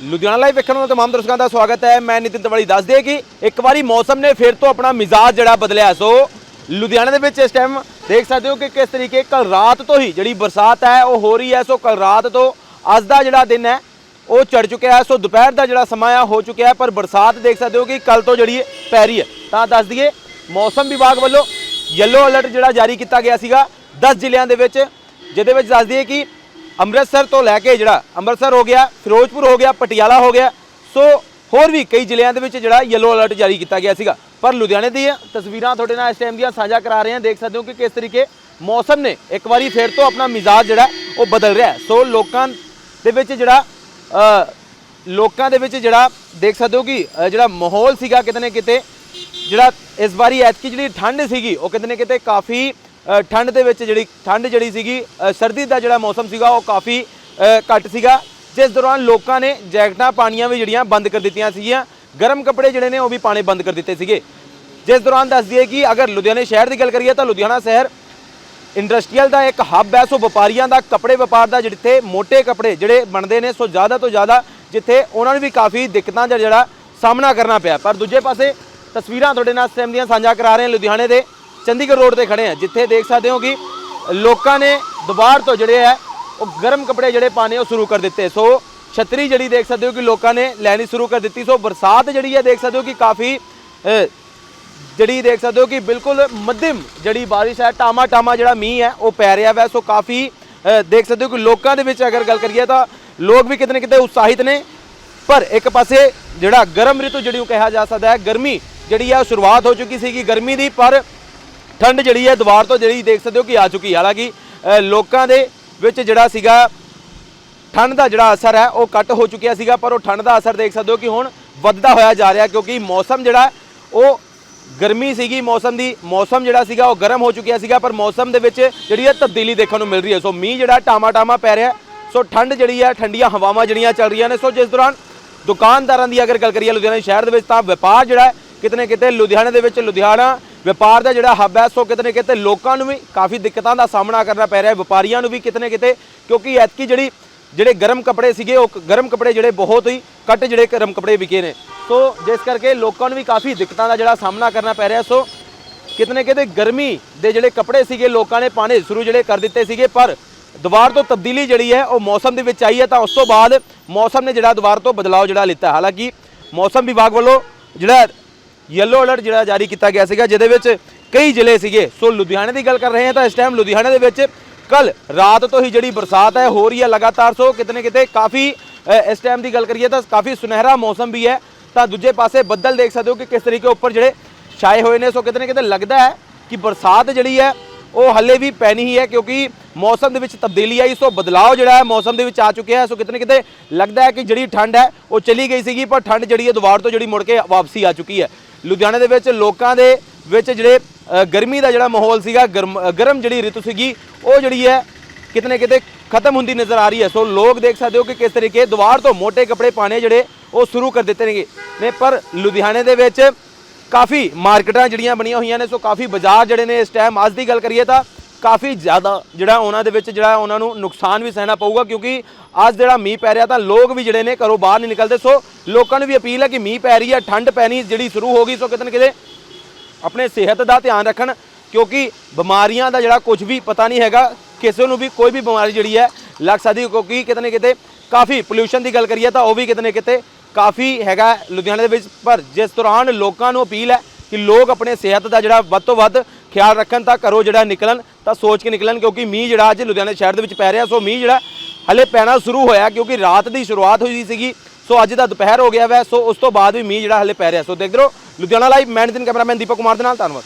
Ludhiana live ਵੇਖਣ ਵਾਲੇ ਤਮਾਮ ਦਰਸ਼ਕਾਂ ਦਾ ਸਵਾਗਤ ਹੈ। ਮੈਂ ਨਿਤਿਨ ਤਵੜੀ ਦੱਸ ਦਈਏ ਕਿ ਇੱਕ ਵਾਰੀ ਮੌਸਮ ਨੇ ਫਿਰ ਤੋਂ ਆਪਣਾ ਮਿਜ਼ਾਜ ਜਿਹੜਾ ਬਦਲਿਆ। ਸੋ ਲੁਧਿਆਣਾ ਦੇ ਵਿੱਚ ਇਸ ਟਾਈਮ ਦੇਖ ਸਕਦੇ ਹੋ ਕਿ ਕਿਸ ਤਰੀਕੇ ਕੱਲ ਰਾਤ ਤੋਂ ਹੀ ਜਿਹੜੀ ਬਰਸਾਤ ਹੈ, ਉਹ ਹੋ ਰਹੀ ਹੈ। ਸੋ ਕੱਲ ਰਾਤ ਤੋਂ ਅੱਜ ਦਾ ਜਿਹੜਾ ਦਿਨ ਹੈ, ਉਹ ਚੜ ਚੁੱਕਿਆ ਹੈ। ਸੋ ਦੁਪਹਿਰ ਦਾ ਜਿਹੜਾ ਸਮਾਂ ਆ, ਹੋ ਚੁੱਕਿਆ ਹੈ। ਪਰ ਬਰਸਾਤ ਦੇਖ ਸਕਦੇ ਹੋ ਕਿ ਕੱਲ ਤੋਂ ਜਿਹੜੀ ਪੈ ਰਹੀ ਹੈ, ਤਾਂ ਦੱਸ ਦਈਏ ਮੌਸਮ ਵਿਭਾਗ ਵੱਲੋਂ ਯੈਲੋ ਅਲਰਟ ਜਿਹੜਾ ਜਾਰੀ ਕੀਤਾ ਗਿਆ ਸੀਗਾ। 10 ਜ਼ਿਲ੍ਹਿਆਂ ਦੇ ਵਿੱਚ, ਜਿਹਦੇ ਵਿੱਚ ਦੱਸ ਦਈਏ ਕਿ ਅੰਮ੍ਰਿਤਸਰ ਤੋਂ ਲੈ ਕੇ ਜਿਹੜਾ ਅੰਮ੍ਰਿਤਸਰ ਹੋ ਗਿਆ, ਫਿਰੋਜ਼ਪੁਰ ਹੋ ਗਿਆ, ਪਟਿਆਲਾ ਹੋ ਗਿਆ, ਸੋ ਹੋਰ ਵੀ ਕਈ ਜ਼ਿਲ੍ਹਿਆਂ ਦੇ ਵਿੱਚ ਜਿਹੜਾ ਯੈਲੋ ਅਲਰਟ ਜਾਰੀ ਕੀਤਾ ਗਿਆ ਸੀਗਾ। ਪਰ ਲੁਧਿਆਣੇ ਦੀਆਂ ਤਸਵੀਰਾਂ ਤੁਹਾਡੇ ਨਾਲ ਇਸ ਟਾਈਮ ਦੀਆਂ ਸਾਂਝਾ ਕਰਾ ਰਹੇ ਹਾਂ। ਦੇਖ ਸਕਦੇ ਹੋ ਕਿ ਕਿਸ ਤਰੀਕੇ ਮੌਸਮ ਨੇ ਇੱਕ ਵਾਰੀ ਫਿਰ ਤੋਂ ਆਪਣਾ ਮਿਜ਼ਾਜ ਜਿਹੜਾ ਉਹ ਬਦਲ ਰਿਹਾ ਸੋ ਲੋਕਾਂ ਦੇ ਵਿੱਚ ਜਿਹੜਾ ਲੋਕਾਂ ਦੇ ਵਿੱਚ ਜਿਹੜਾ ਦੇਖ ਸਕਦੇ ਹੋ ਕਿ ਜਿਹੜਾ ਮਾਹੌਲ ਸੀਗਾ ਕਿਤੇ ਨਾ ਕਿਤੇ, ਜਿਹੜਾ ਇਸ ਵਾਰੀ ਐਤਕੀ ਜਿਹੜੀ ਠੰਡ ਸੀਗੀ, ਉਹ ਕਿਤੇ ਨਾ ਕਿਤੇ ਕਾਫੀ ਠੰਡ ਦੇ ਵਿੱਚ ਜਿਹੜੀ, ਠੰਡ ਜਿਹੜੀ ਸੀਗੀ ਸਰਦੀ ਦਾ ਜਿਹੜਾ ਮੌਸਮ ਸੀਗਾ, ਉਹ ਕਾਫੀ ਘੱਟ ਸੀਗਾ। ਜਿਸ ਦੌਰਾਨ ਲੋਕਾਂ ਨੇ ਜੈਕਟਾਂ, ਪਾਣੀਆਂ ਵੀ ਜਿਹੜੀਆਂ ਬੰਦ ਕਰ ਦਿੱਤੀਆਂ ਸੀਗੀਆਂ। ਗਰਮ ਕੱਪੜੇ ਜਿਹੜੇ ਨੇ, ਉਹ ਵੀ ਪਾਣੇ ਬੰਦ ਕਰ ਦਿੱਤੇ ਸੀਗੇ। ਜਿਸ ਦੌਰਾਨ ਦੱਸ ਦਈਏ ਕਿ ਅਗਰ ਲੁਧਿਆਣੇ ਸ਼ਹਿਰ ਦੀ ਗੱਲ ਕਰੀਏ ਤਾਂ ਲੁਧਿਆਣਾ ਸ਼ਹਿਰ ਇੰਡਸਟਰੀਅਲ ਦਾ ਇੱਕ ਹੱਬ ਹੈ। ਸੋ ਵਪਾਰੀਆਂ ਦਾ, ਕੱਪੜੇ ਵਪਾਰ ਦਾ ਜਿੱਥੇ ਮੋٹے ਕੱਪੜੇ ਜਿਹੜੇ ਬਣਦੇ ਨੇ, ਸੋ ਜ਼ਿਆਦਾ ਤੋਂ ਜ਼ਿਆਦਾ ਜਿੱਥੇ ਉਹਨਾਂ ਨੂੰ ਵੀ ਕਾਫੀ ਦਿੱਕਤਾਂ ਦਾ ਜਿਹੜਾ ਸਾਹਮਣਾ ਕਰਨਾ ਪਿਆ। ਪਰ ਦੂਜੇ ਪਾਸੇ ਤਸਵੀਰਾਂ ਤੁਹਾਡੇ ਨਾਲ ਸਟੈਮ ਦੀਆਂ ਸਾਂਝਾ ਕਰਾ ਰਹੇ ਹਾਂ। ਲੁਧਿਆਣੇ ਦੇ ਚੰਡੀਗੜ੍ਹ ਰੋਡ ਤੇ ਖੜੇ ਹਾਂ ਜਿੱਥੇ ਦੇਖ ਸਕਦੇ ਹੋ ਕਿ ਲੋਕਾਂ ਨੇ ਦੁਬਾਰ ਤੋਂ ਜਿਹੜੇ ਹੈ ਉਹ ਗਰਮ ਕੱਪੜੇ ਜਿਹੜੇ ਪਾਣੇ ਉਹ ਸ਼ੁਰੂ ਕਰ ਦਿੱਤੇ। ਸੋ ਛਤਰੀ ਜਿਹੜੀ ਦੇਖ ਸਕਦੇ ਹੋ ਕਿ ਲੋਕਾਂ ਨੇ ਲੈਣੀ ਸ਼ੁਰੂ ਕਰ ਦਿੱਤੀ। ਸੋ ਬਰਸਾਤ ਜਿਹੜੀ ਹੈ ਦੇਖ ਸਕਦੇ ਹੋ ਕਿ ਕਾਫੀ ਜਿਹੜੀ ਦੇਖ ਸਕਦੇ ਹੋ ਕਿ ਬਿਲਕੁਲ ਮੱਧਮ ਜਿਹੜੀ ਬਾਰਿਸ਼ ਹੈ ਟਾਮਾ ਟਾਮਾ ਜਿਹੜਾ ਮੀਂਹ ਹੈ, ਉਹ ਪੈ ਰਿਹਾ ਵੈ। ਸੋ ਕਾਫੀ ਦੇਖ ਸਕਦੇ ਹੋ ਕਿ ਲੋਕਾਂ ਦੇ ਵਿੱਚ ਅਗਰ ਗੱਲ ਕਰੀਏ ਤਾਂ ਲੋਕ ਵੀ ਕਿਤੇ ਨਾ ਕਿਤੇ ਉਤਸ਼ਾਹਿਤ ਨੇ। ਪਰ ਇੱਕ ਪਾਸੇ ਜਿਹੜਾ ਗਰਮ ਰਿਤੂ ਜਿਹੜੀ ਉਹ ਕਿਹਾ ਜਾ ਸਕਦਾ ਹੈ, ਗਰਮੀ ਜਿਹੜੀ ਹੈ ਉਹ ਸ਼ੁਰੂਆਤ ਹੋ ਚੁੱਕੀ ਸੀਗੀ ਗਰਮੀ ਦੀ। ਪਰ ਠੰਡ ਜਿਹੜੀ ਹੈ ਦੁਬਾਰ ਤੋਂ ਜਿਹੜੀ ਦੇਖ ਸਕਦੇ ਹੋ ਕਿ ਆ ਚੁੱਕੀ ਹੈ। ਹਾਲਾਂਕਿ ਲੋਕਾਂ ਦੇ ਵਿੱਚ ਜਿਹੜਾ ਸੀਗਾ ਠੰਡ ਦਾ ਜਿਹੜਾ ਅਸਰ ਹੈ, ਉਹ ਘੱਟ ਹੋ ਚੁੱਕਿਆ ਸੀਗਾ, ਪਰ ਉਹ ਠੰਡ ਦਾ ਅਸਰ ਦੇਖ ਸਕਦੇ ਹੋ ਕਿ ਹੁਣ ਵੱਧਦਾ ਹੋਇਆ ਜਾ ਰਿਹਾ, ਕਿਉਂਕਿ ਮੌਸਮ ਜਿਹੜਾ, ਉਹ ਗਰਮੀ ਸੀਗੀ, ਮੌਸਮ ਦੀ, ਮੌਸਮ ਜਿਹੜਾ ਸੀਗਾ, ਉਹ ਗਰਮ ਹੋ ਚੁੱਕਿਆ ਸੀਗਾ, ਪਰ ਮੌਸਮ ਦੇ ਵਿੱਚ ਜਿਹੜੀ ਹੈ ਤਬਦੀਲੀ ਦੇਖਣ ਨੂੰ ਮਿਲ ਰਹੀ ਹੈ। ਸੋ ਮੀਂਹ ਜਿਹੜਾ ਟਾਮਾ ਟਾਮਾ ਪੈ ਰਿਹਾ ਸੋ ਠੰਡ ਜਿਹੜੀ ਹੈ, ਠੰਡੀਆਂ ਹਵਾਵਾਂ ਜਿਹੜੀਆਂ ਚੱਲ ਰਹੀਆਂ ਨੇ। ਸੋ ਜਿਸ ਦੌਰਾਨ ਦੁਕਾਨਦਾਰਾਂ ਦੀ ਅਗਰ ਗੱਲ ਕਰੀਏ ਲੁਧਿਆਣਾ ਸ਼ਹਿਰ ਦੇ ਵਿੱਚ, ਤਾਂ ਵਪਾਰ ਜਿਹੜਾ ਹੈ ਕਿਤੇ ਨਾ ਕਿਤੇ ਲੁਧਿਆਣੇ ਦੇ ਵਿੱਚ, ਲੁਧਿਆਣਾ ਵਪਾਰ ਦਾ ਜਿਹੜਾ ਹੱਬ ਹੈ, ਸੋ ਕਿਤੇ ਨਾ ਕਿਤੇ ਲੋਕਾਂ ਨੂੰ ਵੀ ਕਾਫੀ ਦਿੱਕਤਾਂ ਦਾ ਸਾਹਮਣਾ ਕਰਨਾ ਪੈ ਰਿਹਾ ਹੈ, ਵਪਾਰੀਆਂ ਨੂੰ ਵੀ ਕਿਤੇ ਨਾ ਕਿਤੇ, ਕਿਉਂਕਿ ਐਤਕੀ ਜਿਹੜੀ, ਜਿਹੜੇ ਗਰਮ ਕੱਪੜੇ ਸੀਗੇ, ਉਹ ਗਰਮ ਕੱਪੜੇ ਜਿਹੜੇ ਬਹੁਤ ਹੀ ਘੱਟ ਜਿਹੜੇ ਗਰਮ ਕੱਪੜੇ ਵਿਕੇ ਨੇ। ਸੋ ਜਿਸ ਕਰਕੇ ਲੋਕਾਂ ਨੂੰ ਵੀ ਕਾਫੀ ਦਿੱਕਤਾਂ ਦਾ ਜਿਹੜਾ ਸਾਹਮਣਾ ਕਰਨਾ ਪੈ ਰਿਹਾ ਸੋ ਕਿਤਨੇ ਕਿਤੇ ਗਰਮੀ ਦੇ ਜਿਹੜੇ ਕੱਪੜੇ ਸੀਗੇ, ਲੋਕਾਂ ਨੇ ਪਾਣੇ ਸ਼ੁਰੂ ਜਿਹੜੇ ਕਰ ਦਿੱਤੇ ਸੀਗੇ, ਪਰ ਦੁਬਾਰ ਤੋਂ ਤਬਦੀਲੀ ਜਿਹੜੀ ਹੈ, ਉਹ ਮੌਸਮ ਦੇ ਵਿੱਚ ਆਈ ਹੈ, ਤਾਂ ਉਸ ਤੋਂ ਬਾਅਦ ਮੌਸਮ ਨੇ ਜਿਹੜਾ ਦੁਬਾਰ ਤੋਂ ਬਦਲਾਅ ਜਿਹੜਾ ਲਿੱਤਾ। ਹਾਲਾਂਕਿ ਮੌਸਮ ਵਿਭਾਗ ਵੱਲੋਂ ਜਿਹੜਾ ਯੈਲੋ ਅਲਰਟ ਜਿਹੜਾ ਜਾਰੀ ਕੀਤਾ ਗਿਆ ਸੀਗਾ, ਜਿਹਦੇ ਵਿੱਚ ਕਈ ਜ਼ਿਲ੍ਹੇ ਸੀਗੇ। ਸੋ ਲੁਧਿਆਣੇ ਦੀ ਗੱਲ ਕਰ ਰਹੇ ਹਾਂ ਤਾਂ ਇਸ ਟਾਈਮ ਲੁਧਿਆਣੇ ਦੇ ਵਿੱਚ ਕੱਲ ਰਾਤ ਤੋਂ ਹੀ ਜਿਹੜੀ ਬਰਸਾਤ ਹੈ, ਹੋ ਰਹੀ ਹੈ ਲਗਾਤਾਰ। ਸੋ ਕਿਤਨੇ ਕਿਤੇ ਕਾਫੀ ਇਸ ਟਾਈਮ ਦੀ ਗੱਲ ਕਰੀਏ ਤਾਂ ਕਾਫੀ ਸੁਨਹਿਰਾ ਮੌਸਮ ਵੀ ਹੈ। ਤਾਂ ਦੂਜੇ ਪਾਸੇ ਬੱਦਲ ਦੇਖ ਸਕਦੇ ਹੋ ਕਿ ਕਿਸ ਤਰੀਕੇ ਉੱਪਰ ਜਿਹੜੇ ਛਾਏ ਹੋਏ ਨੇ। ਸੋ ਕਿਤੇ ਨਾ ਕਿਤੇ ਲੱਗਦਾ ਹੈ ਕਿ ਬਰਸਾਤ ਜਿਹੜੀ ਹੈ, ਉਹ ਹੱਲੇ ਵੀ ਪੈਣੀ ਹੀ ਹੈ, ਕਿਉਂਕਿ ਮੌਸਮ ਦੇ ਵਿੱਚ ਤਬਦੀਲੀ ਆਈ। ਸੋ ਬਦਲਾਅ ਜਿਹੜਾ ਹੈ, ਮੌਸਮ ਦੇ ਵਿੱਚ ਆ ਚੁੱਕਿਆ ਹੈ। ਸੋ ਕਿਤੇ ਨਾ ਕਿਤੇ ਲੱਗਦਾ ਹੈ ਕਿ ਜਿਹੜੀ ਠੰਡ ਹੈ, ਉਹ ਚਲੀ ਗਈ ਸੀਗੀ, ਪਰ ਠੰਡ ਜਿਹੜੀ ਹੈ ਦੁਬਾਰਾ ਤੋਂ ਜਿਹੜੀ ਮੁੜ ਕੇ ਵਾਪਸੀ ਆ ਚੁੱਕੀ ਹੈ। ਲੁਧਿਆਣੇ ਦੇ ਵਿੱਚ ਲੋਕਾਂ ਦੇ ਵਿੱਚ ਜਿਹੜੇ ਗਰਮੀ ਦਾ ਜਿਹੜਾ ਮਾਹੌਲ ਸੀਗਾ, ਗਰਮ ਗਰਮ ਜਿਹੜੀ ਰਿਤੂ ਸੀਗੀ, ਉਹ ਜਿਹੜੀ ਹੈ ਕਿਤੇ ਨਾ ਕਿਤੇ ਖਤਮ ਹੁੰਦੀ ਨਜ਼ਰ ਆ ਰਹੀ ਹੈ। ਸੋ ਲੋਕ ਦੇਖ ਸਕਦੇ ਹੋ ਕਿ ਕਿਸ ਤਰੀਕੇ ਦੁਬਾਰ ਤੋਂ ਮੋٹے ਕੱਪੜੇ ਪਾਣੇ ਜਿਹੜੇ ਉਹ ਸ਼ੁਰੂ ਕਰ ਦਿੱਤੇ ਨੇਗੇ। ਨੇ ਪਰ ਲੁਧਿਆਣੇ ਦੇ ਵਿੱਚ ਕਾਫੀ ਮਾਰਕੀਟਾਂ ਜਿਹੜੀਆਂ ਬਣੀਆਂ ਹੋਈਆਂ ਨੇ, ਸੋ ਕਾਫੀ ਬਾਜ਼ਾਰ ਜਿਹੜੇ ਨੇ ਇਸ ਟਾਈਮ ਅੱਜ ਦੀ ਗੱਲ ਕਰੀਏ ਤਾਂ ਕਾਫੀ ਜ਼ਿਆਦਾ ਜਿਹੜਾ ਉਹਨਾਂ ਦੇ ਵਿੱਚ ਜਿਹੜਾ ਉਹਨਾਂ ਨੂੰ ਨੁਕਸਾਨ ਵੀ ਸਹਿਣਾ ਪਊਗਾ, ਕਿਉਂਕਿ ਅੱਜ ਜਿਹੜਾ ਮੀਂਹ ਪੈ ਰਿਹਾ ਤਾਂ ਲੋਕ ਵੀ ਜਿਹੜੇ ਨੇ ਘਰੋਂ ਬਾਹਰ ਨਹੀਂ ਨਿਕਲਦੇ। ਸੋ ਲੋਕਾਂ ਨੂੰ ਵੀ ਅਪੀਲ ਹੈ ਕਿ ਮੀਂਹ ਪੈ ਰਹੀ ਹੈ, ਠੰਡ ਪੈਣੀ ਜਿਹੜੀ ਸ਼ੁਰੂ ਹੋ ਗਈ ਸੋ ਕਿਤੇ ਨਾ ਕਿਤੇ ਆਪਣੇ ਸਿਹਤ ਦਾ ਧਿਆਨ ਰੱਖਣ, ਕਿਉਂਕਿ ਬਿਮਾਰੀਆਂ ਦਾ ਜਿਹੜਾ ਕੁਝ ਵੀ ਪਤਾ ਨਹੀਂ ਹੈਗਾ, ਕਿਸੇ ਨੂੰ ਵੀ ਕੋਈ ਵੀ ਬਿਮਾਰੀ ਜਿਹੜੀ ਹੈ, ਲੱਗ ਸਕਦੀ ਕਿਉਂਕਿ ਕਿਤੇ ਨਾ ਕਿਤੇ ਕਾਫੀ ਪੋਲੂਸ਼ਨ ਦੀ ਗੱਲ ਕਰੀਏ ਤਾਂ ਉਹ ਵੀ ਕਿਤੇ ਨਾ ਕਿਤੇ ਕਾਫੀ ਹੈਗਾ ਲੁਧਿਆਣੇ ਦੇ ਵਿੱਚ। ਪਰ ਜਿਸ ਦੌਰਾਨ ਲੋਕਾਂ ਨੂੰ ਅਪੀਲ ਹੈ ਕਿ ਲੋਕ ਆਪਣੇ ਸਿਹਤ ਦਾ ਜਿਹੜਾ ਵੱਧ ਤੋਂ ਵੱਧ ਖਿਆਲ ਰੱਖਣ ਤਾਂ ਘਰੋਂ ਜਿਹੜਾ ਨਿਕਲਣ ਤਾਂ ਸੋਚ ਕੇ ਨਿਕਲਣ, ਕਿਉਂਕਿ ਮੀਂਹ ਜਿਹੜਾ ਅੱਜ ਲੁਧਿਆਣਾ ਸ਼ਹਿਰ ਦੇ ਵਿੱਚ ਪੈ ਰਿਹਾ, ਸੋ ਮੀਂਹ ਜਿਹੜਾ ਹਲੇ ਪੈਣਾ ਸ਼ੁਰੂ ਹੋਇਆ, ਕਿਉਂਕਿ ਰਾਤ ਦੀ ਸ਼ੁਰੂਆਤ ਹੋਈ ਸੀਗੀ, ਸੋ ਅੱਜ ਦਾ ਦੁਪਹਿਰ ਹੋ ਗਿਆ ਵੈ, ਸੋ ਉਸ ਤੋਂ ਬਾਅਦ ਵੀ ਮੀਂਹ ਜਿਹੜਾ ਹਲੇ ਪੈ ਰਿਹਾ। ਸੋ ਦੇਖਦੇ ਰਹੋ, ਲੁਧਿਆਣਾ ਲਾਈਵ ਮੈਂ ਦਿਨ ਕੈਮਰਾਮੈਨ ਦੀਪਕ ਕੁਮਾਰ ਦੇ ਨਾਲ, ਧੰਨਵਾਦ।